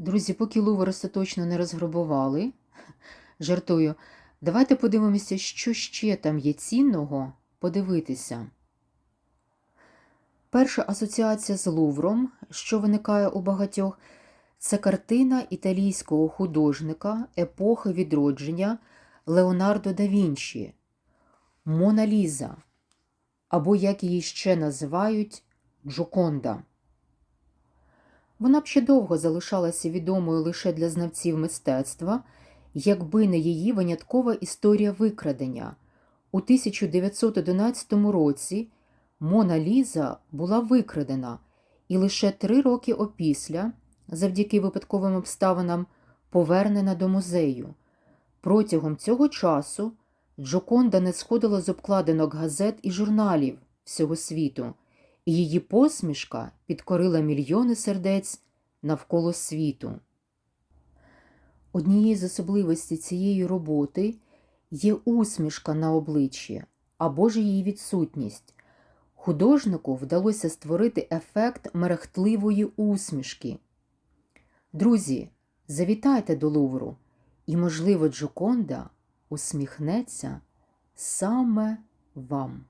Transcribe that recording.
Друзі, поки Лувр остаточно не розграбували, жартую, давайте подивимося, що ще там є цінного подивитися. Перша асоціація з Лувром, що виникає у багатьох, це картина італійського художника епохи відродження Леонардо да Вінчі Мона Ліза, або як її ще називають Джоконда. Вона б ще довго залишалася відомою лише для знавців мистецтва, якби не її виняткова історія викрадення. У 1911 році Мона Ліза була викрадена і лише три роки опісля, завдяки випадковим обставинам, повернена до музею. Протягом цього часу Джоконда не сходила з обкладинок газет і журналів всього світу, її посмішка підкорила мільйони сердець навколо світу. Однією з особливостей цієї роботи є усмішка на обличчі або ж її відсутність. Художнику вдалося створити ефект мерехтливої усмішки. Друзі, завітайте до Лувру, і, можливо, Джоконда усміхнеться саме вам.